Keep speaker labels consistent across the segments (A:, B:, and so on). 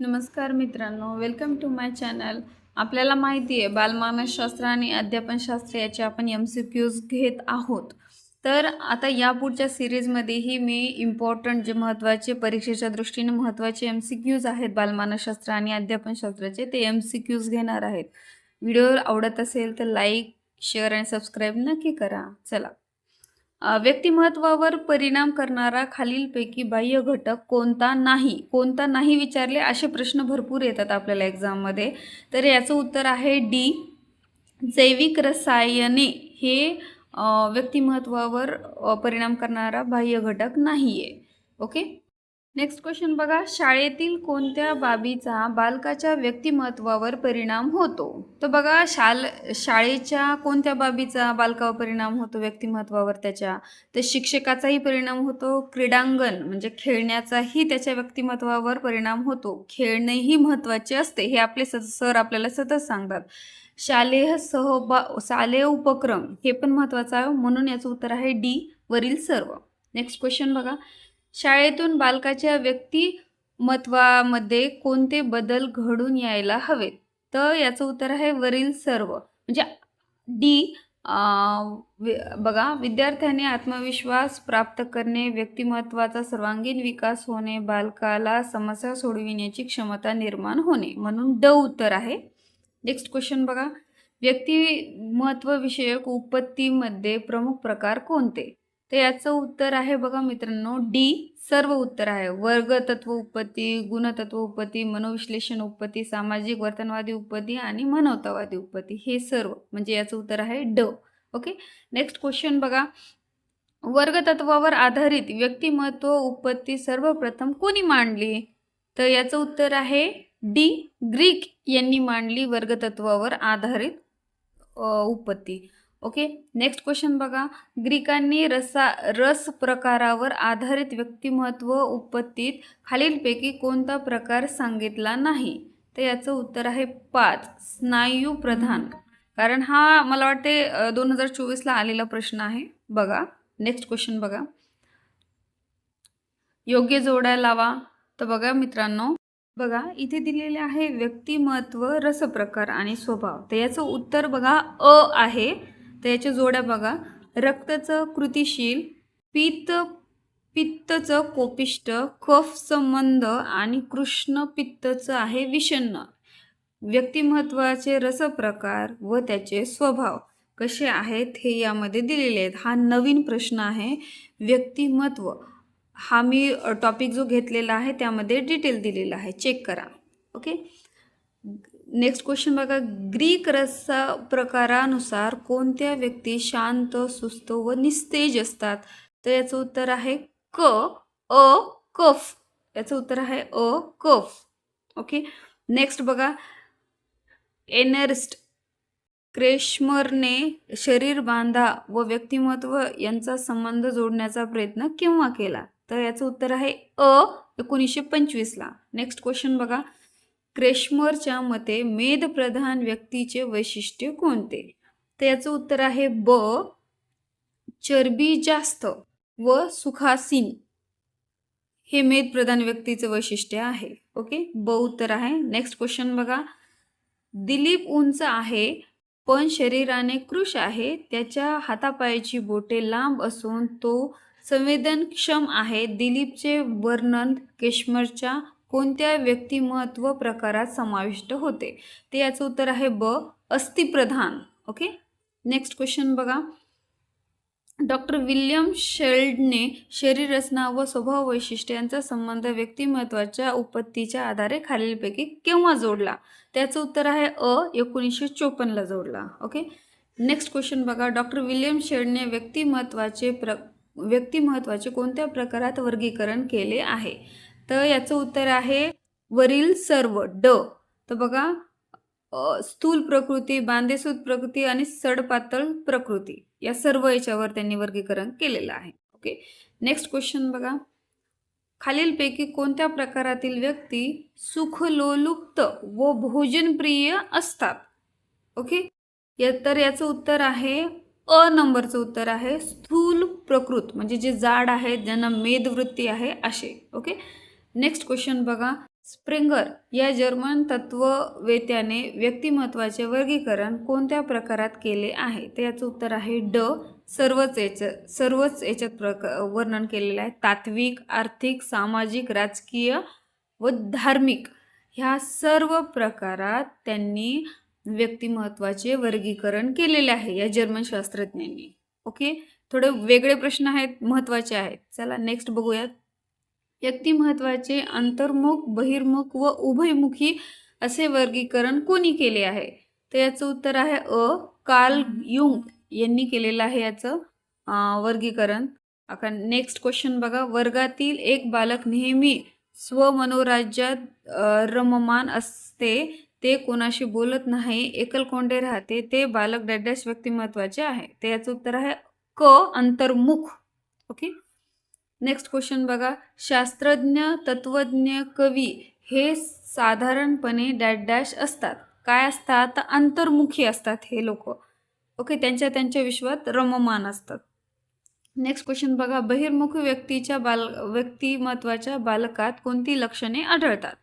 A: नमस्कार मित्रांनो welcome to my channel आपल्याला माहिती आहे बालमानसशास्त्र आणि अध्यापनशास्त्र याचे आपण एम सी क्यूज घेत आहोत. तर आता या पुढच्या सिरीजमध्येही मी इम्पॉर्टंट जे महत्त्वाचे परीक्षेच्या दृष्टीने महत्त्वाचे एम सी क्यूज आहेत बालमानसशास्त्र आणि अध्यापनशास्त्राचे ते एम सी क्यूज घेणार आहेत. व्हिडिओ आवडत असेल तर लाईक शेअर आणि सबस्क्राईब नक्की करा. चला. व्यक्तिमत्वावर परिणाम करणारा खालीलपैकी बाह्य घटक कोणता नाही कोणता नाही विचारले असे प्रश्न भरपूर येतात आपल्याला एक्झाममध्ये तर याचं उत्तर आहे डी जैविक रसायने हे व्यक्तिमत्वावर परिणाम करणारा बाह्य घटक नाही आहे ओके? नेक्स्ट क्वेश्चन बघा. शाळेतील कोणत्या बाबीचा बालकाच्या व्यक्तिमत्वावर परिणाम होतो? तर बघा शाल शाळेच्या कोणत्या बाबीचा बालकावर परिणाम होतो व्यक्तिमत्वावर त्याच्या? तर शिक्षकाचाही परिणाम होतो क्रीडांगण म्हणजे खेळण्याचाही त्याच्या व्यक्तिमत्वावर परिणाम होतो. खेळणेही महत्त्वाचे असते हे आपले स सर आपल्याला सतत सांगतात. शालेय सहबा शालेय उपक्रम हे पण महत्त्वाचं आहे म्हणून याचं उत्तर आहे डी वरील सर्व. नेक्स्ट क्वेश्चन बघा. शाळेतून बालकाच्या व्यक्तिमत्वामध्ये कोणते बदल घडून यायला हवेत? तर याचं उत्तर आहे वरील सर्व. म्हणजे डी बघा विद्यार्थ्याने आत्मविश्वास प्राप्त करणे व्यक्तिमत्वाचा सर्वांगीण विकास होणे बालकाला समस्या सोडविण्याची क्षमता निर्माण होणे म्हणून ड उत्तर आहे. नेक्स्ट क्वेश्चन बघा. व्यक्तिमत्वविषयक उत्पत्तीमध्ये प्रमुख प्रकार कोणते? तर याचं उत्तर आहे बघा मित्रांनो डी. सर्व उत्तर आहे. वर्गतत्व उपत्ती गुणतत्व उपत्ती मनोविश्लेषण उपत्ती सामाजिक वर्तनवादी उपत्ती आणि मानवतावादी उपत्ती हे सर्व म्हणजे याचं उत्तर आहे ड. ओके? नेक्स्ट क्वेश्चन बघा. वर्गतत्वावर आधारित व्यक्तिमत्व उपत्ती सर्वप्रथम कोणी मांडली? तर याचं उत्तर आहे डी. ग्रीक यांनी मांडली वर्गतत्वावर आधारित उत्पत्ती उपत्ती ओके? नेक्स्ट क्वेश्चन बघा. ग्रीकांनी रसा रस प्रकारावर आधारित व्यक्तिमत्व उत्पत्तीत खालीलपैकी कोणता प्रकार सांगितला नाही? तर याचं उत्तर आहे पाच. स्नायू प्रधान. कारण हा मला वाटते दोन हजार चोवीसला आलेला प्रश्न आहे. बघा. नेक्स्ट क्वेश्चन बघा. योग्य जोड्या लावा. तर बघा मित्रांनो. बघा इथे दिलेले आहे व्यक्तिमत्व रसप्रकार आणि स्वभाव. तर याचं उत्तर बघा अ आहे. तर याच्या जोड्या बघा. रक्तचं कृतिशील पित्त पित्तचं कोपिष्ट कफ संबंध आणि कृष्ण पित्तचं आहे विषण्ण. व्यक्तिमत्वाचे रसप्रकार व त्याचे स्वभाव कसे आहेत हे यामध्ये दिलेले आहेत. हा नवीन प्रश्न आहे. व्यक्तिमत्व. हा मी टॉपिक जो घेतलेला आहे त्यामध्ये डिटेल दिलेला आहे. चेक करा. ओके नेक्स्ट क्वेश्चन बघा. ग्रीक रस प्रकारानुसार कोणत्या व्यक्ती शांत सुस्त व निस्तेज असतात? तर याचं उत्तर आहे क अ कफ. याचं उत्तर आहे अ कफ. ओके नेक्स्ट बघा. एनर्स्ट क्रेशमरने शरीर बांधा व व्यक्तिमत्व यांचा संबंध जोडण्याचा प्रयत्न केव्हा केला? तर याचं उत्तर आहे अ एकोणीसशे पंचवीसला. नेक्स्ट क्वेश्चन बघा. क्रेशमरच्या मते मेदप्रधान व्यक्तीचे वैशिष्ट्य कोणते? तर याचं उत्तर आहे ब चरबी जास्त व सुखासीन. हे मेदप्रधान व्यक्तीचं वैशिष्ट्य आहे. ओके? ब उत्तर आहे. नेक्स्ट क्वेश्चन बघा. दिलीप उंच आहे पण शरीराने कृश आहे. त्याच्या हातापायाची बोटे लांब असून तो संवेदनक्षम आहे. दिलीपचे वर्णन केशमरच्या कोणत्या व्यक्तिमत्व प्रकारात समाविष्ट होते? ते याचं उत्तर आहे ब अस्थिप्रधान. ओके नेक्स्ट क्वेश्चन बघा. डॉक्टर विल्यम शेल्डने शरीर रचना व स्वभाव वैशिष्ट्य यांचा संबंध व्यक्तिमत्वाच्या उत्पत्तीच्या आधारे खालीलपैकी केव्हा जोडला? त्याचं उत्तर आहे अ एकोणीसशे चोपन्नला जोडला. ओके नेक्स्ट क्वेश्चन बघा. डॉक्टर विल्यम शेल्डने व्यक्तिमत्वाचे प्र व्यक्तिमत्वाचे कोणत्या प्रकारात वर्गीकरण केले आहे? तर याचं उत्तर आहे वरील सर्व ड. तर बघा स्थूल प्रकृती बांधेसूद प्रकृती आणि सडपातळ प्रकृती या सर्व याच्यावर त्यांनी वर्गीकरण केलेलं आहे. ओके? नेक्स्ट क्वेश्चन बघा. खालीलपैकी कोणत्या प्रकारातील व्यक्ती सुखलोलुप्त व भोजनप्रिय असतात? ओके? या तर याचं उत्तर आहे अ नंबरचं उत्तर आहे स्थूल प्रकृत. म्हणजे जे जाड आहेत ज्यांना मेदवृत्ती आहे असे. ओके? नेक्स्ट क्वेश्चन बघा. स्प्रिंगर या जर्मन तत्ववेत्याने व्यक्तिमत्वाचे वर्गीकरण कोणत्या प्रकारात केले आहे? तर याचं उत्तर आहे ड. सर्वच याच्यात सर्वच याच्यात प्रक वर्णन केलेलं आहे. तात्विक आर्थिक सामाजिक राजकीय व धार्मिक. ह्या सर्व प्रकारात त्यांनी व्यक्तिमत्वाचे वर्गीकरण केलेले आहे या जर्मन शास्त्रज्ञांनी. ओके थोडे वेगळे प्रश्न आहेत महत्त्वाचे आहेत. चला नेक्स्ट बघूयात. व्यक्तिमत्वाचे अंतर्मुख बहिर्मुख व उभयमुखी असे वर्गीकरण कोणी केले आहे? तर याचं उत्तर आहे अ. कार्ल युंग यांनी केलेलं आहे याचं वर्गीकरण. आता नेक्स्ट क्वेश्चन बघा. वर्गातील एक बालक नेहमी स्वमनोराज्यात रममान असते. ते कोणाशी बोलत नाही एकलकोंडे राहते. ते बालक डॅडॅश व्यक्तिमत्वाचे आहे. तर याचं उत्तर आहे क. अंतर्मुख. ओके? नेक्स्ट क्वेश्चन बघा. शास्त्रज्ञ तत्वज्ञ कवी हे साधारणपणे डॅट डॅश असतात. काय असतात? अंतर्मुखी असतात हे लोक. ओके त्यांच्या त्यांच्या विश्वात रममान असतात. नेक्स्ट क्वेश्चन बघा. बहिर्मुख व्यक्तीच्या बाल व्यक्तिमत्वाच्या बालकात कोणती लक्षणे आढळतात?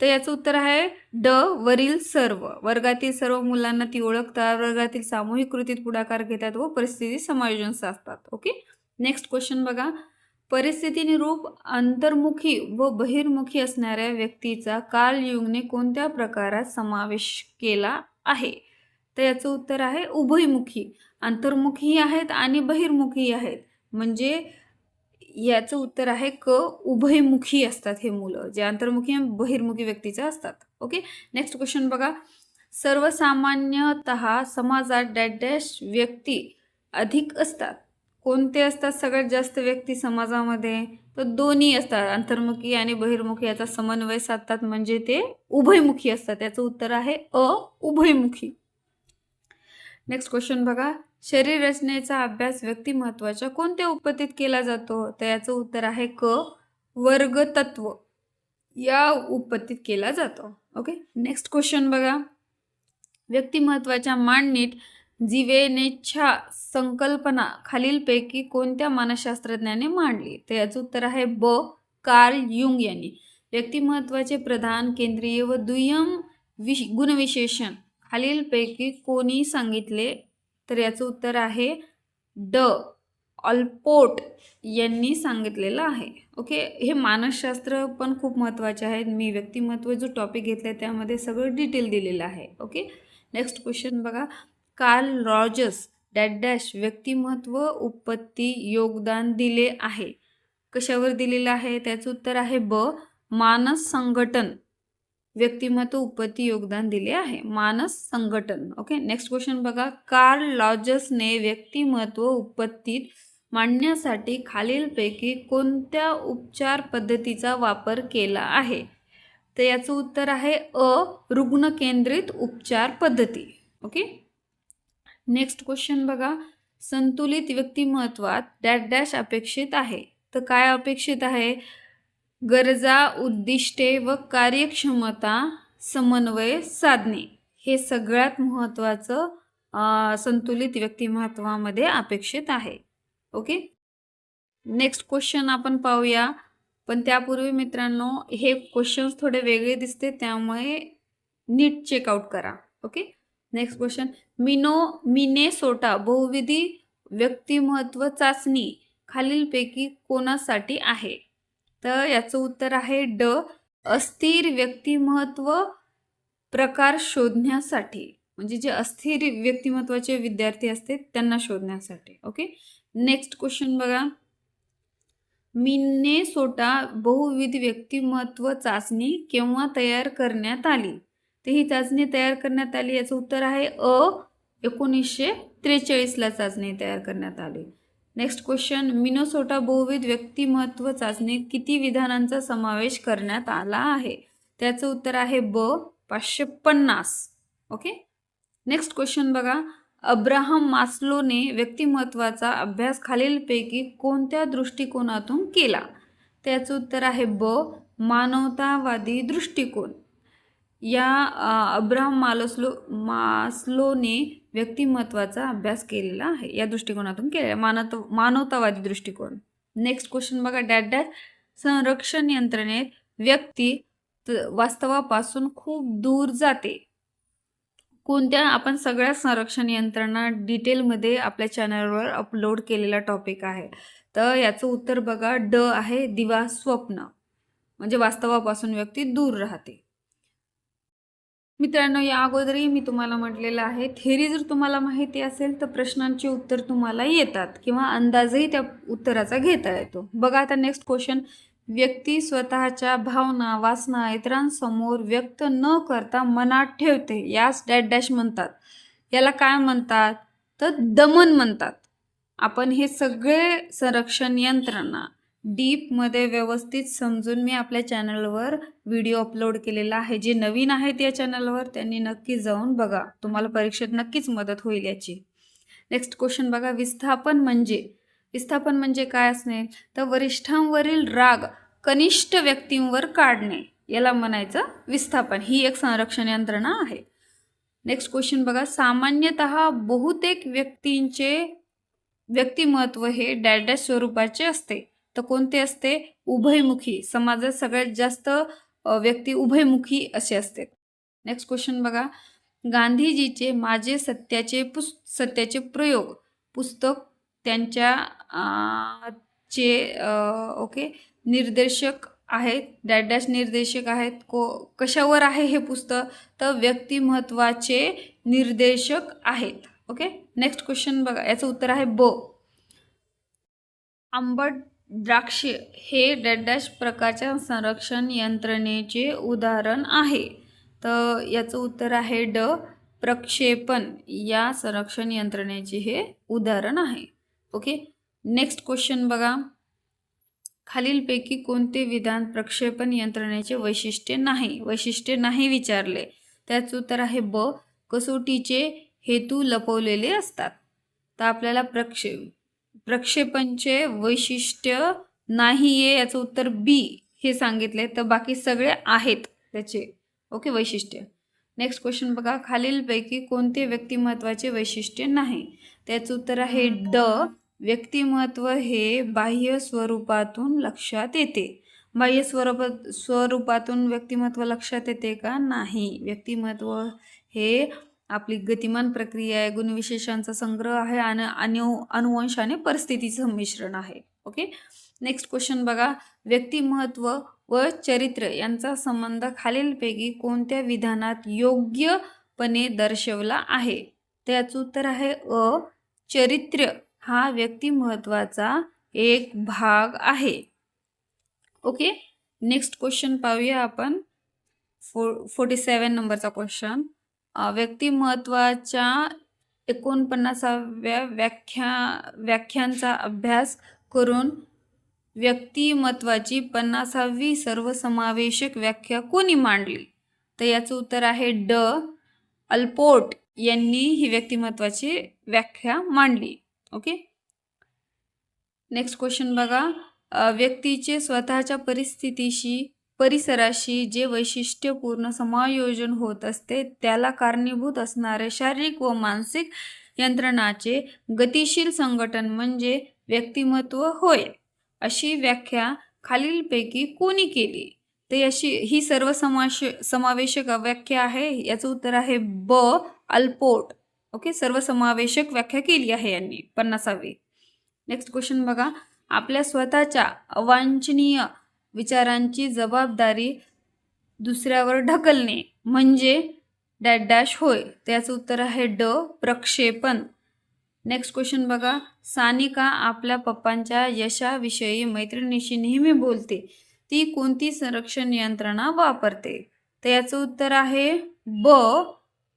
A: तर याचं उत्तर आहे ड वरील सर्व. वर्गातील सर्व मुलांना ती ओळखतात. वर्गातील सामूहिक कृतीत पुढाकार घेतात व परिस्थिती समायोजन साधतात. ओके नेक्स्ट क्वेश्चन बघा. परिस्थितीनुरूप अंतर्मुखी व बहिर्मुखी असणाऱ्या व्यक्तीचा कार्ल युंगने कोणत्या प्रकारात समावेश केला आहे? तर याचं उत्तर आहे उभयमुखी. अंतर्मुखी आहेत आणि बहिर्मुखी आहेत. म्हणजे याचं उत्तर आहे क उभयमुखी असतात हे मुलं. जे अंतर्मुखी आणि बहिर्मुखी व्यक्तीचं असतात. ओके? नेक्स्ट क्वेश्चन बघा. सर्वसामान्यत समाजात डॅश डॅश व्यक्ती अधिक असतात. कोणते असतात सगळ्यात जास्त व्यक्ती समाजामध्ये? तर दोन्ही असतात. अंतर्मुखी आणि बहिर्मुखी याचा समन्वय साधतात म्हणजे ते उभयमुखी असतात. त्याचं उत्तर आहे अ उभयमुखी. नेक्स्ट क्वेश्चन बघा. शरीर रचनेचा अभ्यास व्यक्तिमत्वाच्या कोणत्या उपपत्तीत केला जातो? तर याचं उत्तर आहे क वर्गतत्व. या उपपत्तीत केला जातो. ओके नेक्स्ट क्वेश्चन बघा. व्यक्तिमत्वाच्या मांडणीत जीवेनेच्छा संकल्पना खालीलपैकी कोणत्या मानसशास्त्रज्ञाने मांडली? तर याचं उत्तर आहे ब. कार्ल युंग यांनी. व्यक्तिमत्वाचे प्रधान केंद्रीय व दुय्यम विश गुणविशेषण खालीलपैकी कोणी सांगितले? तर याचं उत्तर आहे ड. ऑल्पोट यांनी सांगितलेलं आहे. ओके? हे मानसशास्त्र पण खूप महत्त्वाचे आहेत. मी व्यक्तिमत्व जो टॉपिक घेतला आहे त्यामध्ये सगळं डिटेल दिलेलं आहे. ओके? नेक्स्ट क्वेश्चन बघा. कार्ल रॉजर्स डॅश डॅश व्यक्तिमत्व उत्पत्ती योगदान दिले आहे. कशावर दिलेलं आहे? त्याचं उत्तर आहे ब. मानस संघटन व्यक्तिमत्व उत्पत्ती योगदान दिले आहे. मानस संघटन. ओके नेक्स्ट क्वेश्चन बघा. कार्ल लॉजर्सने व्यक्तिमत्व उत्पत्तीत मांडण्यासाठी खालीलपैकी कोणत्या उपचार पद्धतीचा वापर केला आहे? तर याचं उत्तर आहे अ. रुग्णकेंद्रित उपचार पद्धती. ओके नेक्स्ट क्वेश्चन बघा. संतुलित व्यक्तिमत्वात डॅट डॅश अपेक्षित आहे. तर काय अपेक्षित आहे? गरजा उद्दिष्टे व कार्यक्षमता समन्वय साधणे हे सगळ्यात महत्त्वाचं संतुलित व्यक्तिमत्वामध्ये अपेक्षित आहे. ओके? नेक्स्ट क्वेश्चन आपण पाहूया. पण त्यापूर्वी मित्रांनो हे क्वेश्चन्स थोडे वेगळे दिसते त्यामुळे नीट चेकआउट करा. ओके? नेक्स्ट क्वेश्चन मिनो मिनेसोटा बहुविधी व्यक्तिमत्व चाचणी खालीलपैकी कोणासाठी आहे? तर याचं उत्तर आहे ड. अस्थिर व्यक्तिमत्व प्रकार शोधण्यासाठी. म्हणजे जे अस्थिर व्यक्तिमत्वाचे विद्यार्थी असते त्यांना शोधण्यासाठी. ओके नेक्स्ट क्वेश्चन बघा. मिनेसोटा बहुविध व्यक्तिमत्व चाचणी केव्हा तयार करण्यात आली? तर ही चाचणी तयार करण्यात आली. याचं उत्तर आहे अ. एकोणीसशे त्रेचाळीसला चाचणी तयार करण्यात आली. नेक्स्ट क्वेश्चन मिनोसोटा बहुविध व्यक्तिमत्व चाचणी किती विधानांचा समावेश करण्यात आला आहे? त्याचं उत्तर आहे ब. पाचशे पन्नास. ओके नेक्स्ट क्वेश्चन बघा. अब्राहम मास्लोने व्यक्तिमत्वाचा अभ्यास खालीलपैकी कोणत्या दृष्टिकोनातून केला? त्याचं उत्तर आहे ब. मानवतावादी दृष्टिकोन. या अब्राहम मालस्लो मास्लोने व्यक्तिमत्वाचा अभ्यास केलेला आहे. या दृष्टिकोनातून केलेला मानव मानवतावादी दृष्टिकोन. नेक्स्ट क्वेश्चन बघा. डॅट डॅट संरक्षण यंत्रणेत व्यक्ती त- वास्तवापासून खूप दूर जाते. कोणत्या आपण सगळ्या संरक्षण यंत्रणा डिटेलमध्ये आपल्या चॅनलवर अपलोड केलेला टॉपिक आहे. तर याचं उत्तर बघा. ड आहे दिवा स्वप्न. म्हणजे वास्तवापासून व्यक्ती दूर राहते. मित्रांनो या अगोदरही मी तुम्हाला म्हटलेलं आहे थेरी जर तुम्हाला माहिती असेल तर प्रश्नांचे उत्तर तुम्हाला येतात किंवा अंदाजही त्या उत्तराचा घेता येतो. बघा आता नेक्स्ट क्वेश्चन व्यक्ती स्वतःच्या भावना वासना इतरांसमोर व्यक्त न करता मनात ठेवते यास डॅश डॅश म्हणतात. याला काय म्हणतात? तर दमन म्हणतात. आपण हे सगळे संरक्षण यंत्रणा डीपमध्ये व्यवस्थित समजून मी आपल्या चॅनलवर व्हिडिओ अपलोड केलेला आहे. जे नवीन आहेत या चॅनलवर त्यांनी नक्की जाऊन बघा. तुम्हाला परीक्षेत नक्कीच मदत होईल याची. नेक्स्ट क्वेश्चन बघा. विस्थापन म्हणजे? विस्थापन म्हणजे काय असणे? तर वरिष्ठांवरील राग कनिष्ठ व्यक्तींवर काढणे. याला म्हणायचं विस्थापन. ही एक संरक्षण यंत्रणा आहे. नेक्स्ट क्वेश्चन बघा. सामान्यतः बहुतेक व्यक्तींचे व्यक्तिमत्व हे डॅश स्वरूपाचे असते. तर कोणते असते? उभयमुखी. समाजात सगळ्यात जास्त व्यक्ती उभयमुखी असे असते. नेक्स्ट क्वेश्चन बघा. गांधीजीचे माझे सत्याचे पुस सत्याचे प्रयोग पुस्तक त्यांच्या चे ओके निर्देशक आहेत. डॅश डॅश निर्देशक आहेत. को कशावर आहे हे पुस्तक? तर व्यक्तिमत्वाचे निर्देशक आहेत. ओके? नेक्स्ट क्वेश्चन बघा. याचं उत्तर आहे ब. आंबट द्राक्ष हे डॅश प्रकारच्या संरक्षण यंत्रणेचे उदाहरण आहे. तर याचं उत्तर आहे ड प्रक्षेपण. या संरक्षण यंत्रणेचे हे उदाहरण आहे. ओके? नेक्स्ट क्वेश्चन बघा. खालीलपैकी कोणते विधान प्रक्षेपण यंत्रणेचे वैशिष्ट्य नाही? वैशिष्ट्य नाही विचारले. त्याचं उत्तर आहे ब कसोटीचे हेतू लपवलेले असतात. तर आपल्याला प्रक्षे प्रक्षेपणचे वैशिष्ट्य नाही आहे याचं उत्तर बी हे सांगितले तर बाकी सगळे आहेत त्याचे. ओके वैशिष्ट्य. नेक्स्ट क्वेश्चन बघा. खालीलपैकी कोणते व्यक्तिमत्वाचे वैशिष्ट्य नाही? त्याचं उत्तर आहे ड. व्यक्तिमत्व हे बाह्य स्वरूपातून लक्षात येते. बाह्य स्वरूप स्वरूपातून व्यक्तिमत्व लक्षात येते का? नाही. व्यक्तिमत्व हे आपली गतिमान प्रक्रिया आहे गुणविशेषांचा संग्रह आहे आणि अनु अनुवंश आणि परिस्थितीचं मिश्रण आहे. ओके नेक्स्ट क्वेश्चन बघा. व्यक्तिमत्व व चरित्र यांचा संबंध खालीलपैकी कोणत्या विधानात योग्यपणे दर्शवला आहे? त्याचं उत्तर आहे अ. चरित्र हा व्यक्तिमत्वाचा एक भाग आहे. ओके नेक्स्ट क्वेश्चन पाहूया आपण. फो फोर्टी सेवन नंबरचा क्वेश्चन व्यक्तिमत्वाच्या एकोणपन्नासाव्या व्याख्या व्याख्यांचा अभ्यास करून व्यक्तिमत्वाची पन्नासावी सर्वसमावेशक व्याख्या कोणी मांडली? तर याचं उत्तर आहे ड. अल्पोर्ट यांनी ही व्यक्तिमत्वाची व्याख्या मांडली. ओके? नेक्स्ट क्वेश्चन बघा. व्यक्तीचे स्वतःच्या परिस्थितीशी परिसराशी जे वैशिष्ट्यपूर्ण समायोजन होत असते त्याला कारणीभूत असणारे शारीरिक व मानसिक यंत्रणाचे गतिशील संघटन म्हणजे व्यक्तिमत्व होय अशी व्याख्या खालीलपैकी कोणी केली? तर अशी ही सर्व समाश समावेशक व्याख्या आहे याचं उत्तर आहे ब. अल्पोर्ट ओके सर्वसमावेशक व्याख्या केली आहे यांनी पन्नासावी. नेक्स्ट क्वेश्चन बघा. आपल्या स्वतःच्या अवांछनीय विचारांची जबाबदारी दुसऱ्यावर ढकलणे. म्हणजे डॅट डॅश होय. त्याचं उत्तर आहे ड प्रक्षेपण. नेक्स्ट क्वेश्चन बघा. सानिका आपल्या पप्पांच्या यशाविषयी मैत्रिणीशी नेहमी बोलते. ती कोणती संरक्षण यंत्रणा वापरते? तर याचं उत्तर आहे ब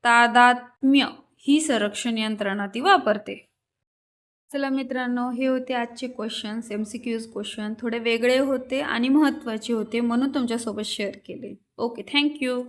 A: तादात्म्य. ही संरक्षण यंत्रणा ती वापरते. चला मित्रांनो हे होते आजचे questions M C Qs question थोडे वेगळे होते आणि महत्त्वाचे होते म्हणून तुमच्यासोबत शेअर केले. Okay thank you